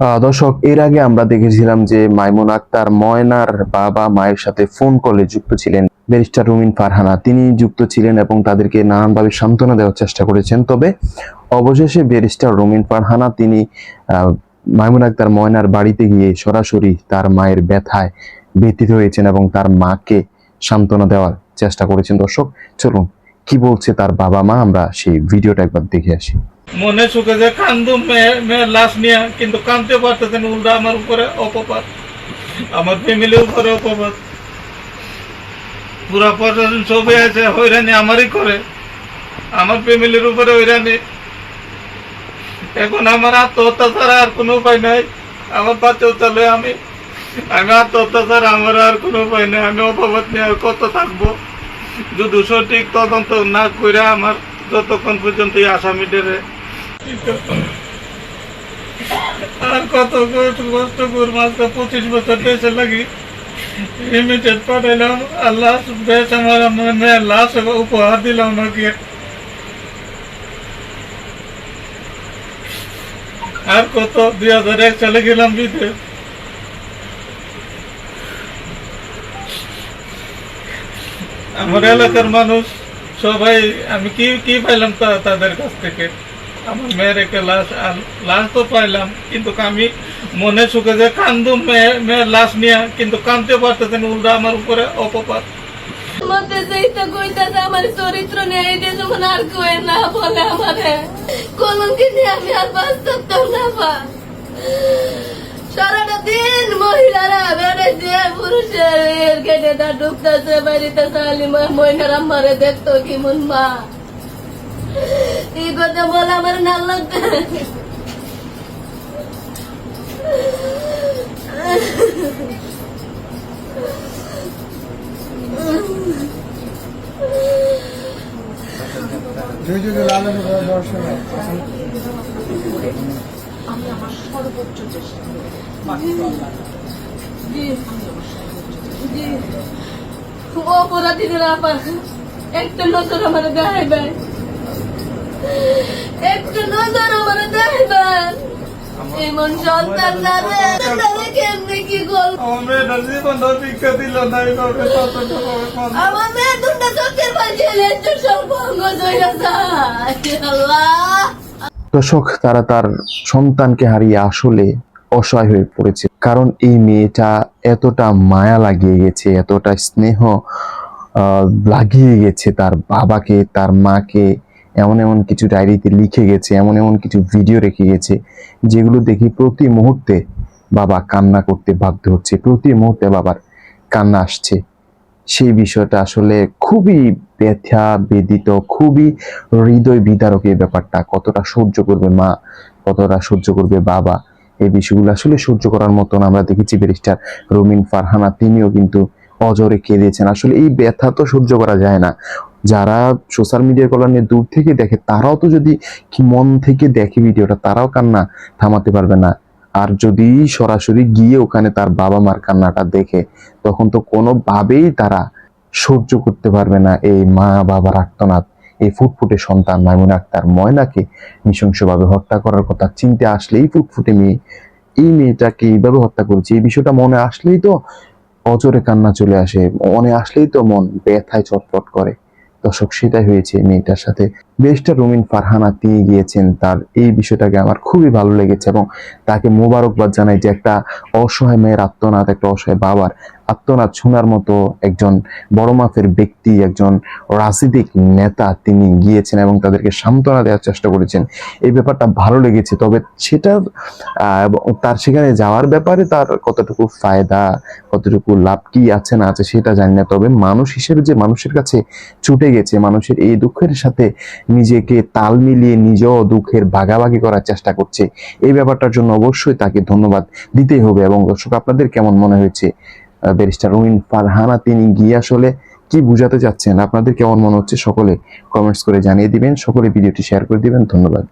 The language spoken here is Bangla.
দর্শক, এর আগে আমরা দেখেছিলাম যে মাইমুন আক্তার ময়নার বাবা মায়ের সাথে ফোন কলে যুক্ত ছিলেন ব্যারিস্টার রুমিন ফারহানা। তিনি যুক্ত ছিলেন এবং তাদেরকে নানানভাবে সান্ত্বনা দেওয়ার চেষ্টা করেছেন। তবে অবশেষে ব্যারিস্টার রুমিন ফারহানা তিনি মাইমুন আক্তার ময়নার বাড়িতে গিয়ে সরাসরি তার মায়ের ব্যথায় ব্যতীত হয়েছেন এবং তার মাকে সান্ত্বনা দেওয়ার চেষ্টা করেছেন। দর্শক, চলুন কি বলছে তার বাবা মা? আমরা সেই ভিডিওটা একবার দেখে আসি। মনে সুখে যে কান্দু মেয়ে মেয়ের লাশ নিয়ে, কিন্তু কান্দতে পারতেছেন উল্টা আমার উপরে অপবাদ আমার ফ্যামিলির উপরে অপবাদ পুরা প্রশাসন ছবি আছে, হয়রানি আমারই করে। আমার ফ্যামিলির উপরে হইরানি এখন আমার আত্মহত্যা ছাড়া আর কোনো উপায় নাই। আমার বাচ্চা চলে আমি। আমি আত্মহত্যা ছাড়া আমার আর কোনো উপায় নাই। আমি অপবাদ নিয়ে আর কত থাকব? যদি সঠিক তদন্ত না করে আমার যতক্ষণ পর্যন্ত এই আসামিদের আর কত কষ্ট কষ্ট করব আজকে পঁচিশ বছর দেশে লাগি। লিমিটেড পাঠাইলাম, আর লাশ বেশ আমার আমার মেয়ের লাশ উপহার দিলাম নাকি। আর কত? দুই হাজার এক সালে গেলাম বিদেশ আমার এলাকার মানুষ, সবাই, আমি কি কি পাইলাম তা- তাদের কাছ থেকে? আমার মেয়ের একটা লাশ আর লাশ তো পাইলাম, কিন্তু আমি মনে সুখে যে কান্দু মেয়ে, মেয়ের লাশ নিয়ে, কিন্তু কান্দতে পারতেছেন উল্টা আমার উপরে কইতাছে, আমার চরিত্র এই আর না বলে আমারে। আমি না দিন মহিলারা বেড়ে ঢুকতেছে, বাড়িতে মহিলারা মারে দেখতো কি মন মা। কথা বলে আমার না জয় আমি আমার সর্বোচ্চ চেষ্টা করি। অপরাধীদের আবার একটা নজর আমার একটা নজর আমার এমন সন্তান যাবে তাহলে কেমনি কি গল্প আমার দিল মেয়ে দুটা চোখের পাশে লেজু সর্বঙ্গ জয়া যায়। আল্লাহ। দর্শক তারা তার সন্তানকে হারিয়ে আসলে অসহায় হয়ে পড়েছে। কারণ এই মেয়েটা এতটা মায়া লাগিয়ে গেছে এতটা স্নেহ আহ, লাগিয়ে গেছে তার বাবাকে তার মাকে এমন এমন কিছু ডায়েরিতে লিখে গেছে, এমন এমন কিছু ভিডিও রেখে গেছে, যেগুলো দেখি প্রতি মুহূর্তে বাবা কান্না করতে বাধ্য হচ্ছে, প্রতি মুহূর্তে বাবার কান্না আসছে। সেই বিষয়টা আসলে খুবই ব্যথা বেদিত খুবই হৃদয় বিদারক এই ব্যাপারটা, কতটা সহ্য করবে মা, কতটা সহ্য করবে বাবা, এই বিষয়গুলো আসলে সহ্য করার মতন আমরা দেখেছি ব্যারিস্টার রমিন ফারহানা, তিনিও কিন্তু অজরে কেঁদেছেন। আসলে এই ব্যথা তো সহ্য করা যায় না। যারা সোশ্যাল মিডিয়া কল্যাণে দূর থেকে দেখে, তারাও তো যদি কি মন থেকে দেখে ভিডিওটা, তারাও কান্না থামাতে পারবে না। আর যদি সরাসরি গিয়ে ওখানে তার বাবা মার কান্নাটা দেখে, তখন তো কোনোভাবেই তারা সহ্য করতে পারবে না। এই মা বাবার আর্তনাদ, এই ফুটফুটে সন্তান মাইমুন আক্তার ময়নাকে নৃশংসভাবে হত্যা করার কথা চিনতে আসলেই ফুটফুটে মেয়ে, এই মেয়েটাকে এইভাবে হত্যা করেছে। এই বিষয়টা মনে আসলেই তো অজরে কান্না চলে আসে, মনে আসলেই তো মন ব্যথায় চটপট করে। দর্শক সেটাই হয়েছে মেয়েটার সাথে বেশটা রুমিন ফারহানা, তিনি গিয়েছেন তার এই বিষয়টাকে আমার খুবই ভালো লেগেছে এবং তাকে মোবারকবাদ জানাই যে একটা অসহায় মেয়ের আত্মনাথ, একটা অসহায় বাবার আত্মনাথ শোনার মতো একজন বড় মাপের ব্যক্তি, একজন রাজনীতিক নেতা তিনি গিয়েছেন এবং তাদেরকে সান্ত্বনা দেওয়ার চেষ্টা করেছেন। এই ব্যাপারটা ভালো লেগেছে, তবে সেটা এবং তার সেখানে যাওয়ার ব্যাপারে তার কতটুকু ফায়দা, কতটুকু লাভ, কি আছে, না আছে সেটা জানি না, তবে মানুষ হিসেবে যে মানুষের কাছে ছুটে গেছে, মানুষের এই দুঃখের সাথে নিজেকে তাল মিলিয়ে নিজেও দুঃখের ভাগাভাগি করার চেষ্টা করছে। এই ব্যাপারটার জন্য অবশ্যই তাকে ধন্যবাদ দিতেই হবে এবং দর্শক, আপনাদের কেমন মনে হয়েছে ব্যারিস্টার রুইন ফারহানা তিনি গিয়ে আসলে কি বুঝাতে চাচ্ছেন? আপনাদের কেমন মনে হচ্ছে? সকলে কমেন্টস করে জানিয়ে দিবেন, সকলে ভিডিওটি শেয়ার করে দিবেন। ধন্যবাদ।